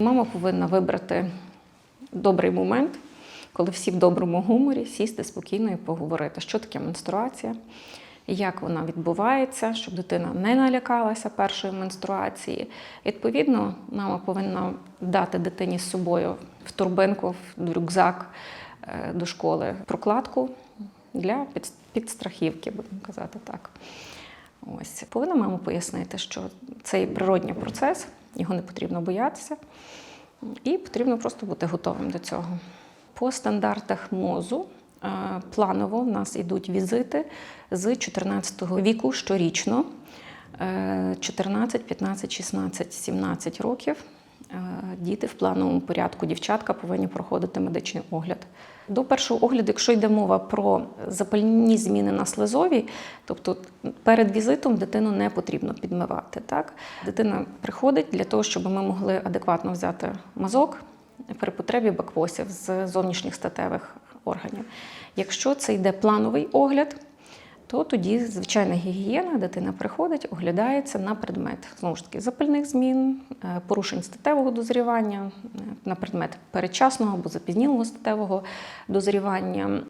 Мама повинна вибрати добрий момент, коли всі в доброму гуморі сісти спокійно і поговорити, що таке менструація, як вона відбувається, щоб дитина не налякалася першої менструації. Відповідно, мама повинна дати дитині з собою в турбинку, в рюкзак е, до школи прокладку для підстрахівки, будемо казати так. Ось повинна мама пояснити, що це є природній процес, його не потрібно боятися, і потрібно просто бути готовим до цього. По стандартах мозу е, планово в нас йдуть візити з 14 віку щорічно. Е, 14, 15, 16, 17 років. Е, Діти в плановому порядку, дівчатка повинні проходити медичний огляд. До першого огляду, якщо йде мова про запальні зміни на слизовій, тобто перед візитом дитину не потрібно підмивати. Так? Дитина приходить для того, щоб ми могли адекватно взяти мазок при потребі баквосів з зовнішніх статевих органів. Якщо це йде плановий огляд, то тоді звичайна гігієна, дитина приходить, оглядається на предмет знову ж таки запальних змін, е, порушень статевого дозрівання, е, на предмет передчасного або запізнілого статевого дозрівання.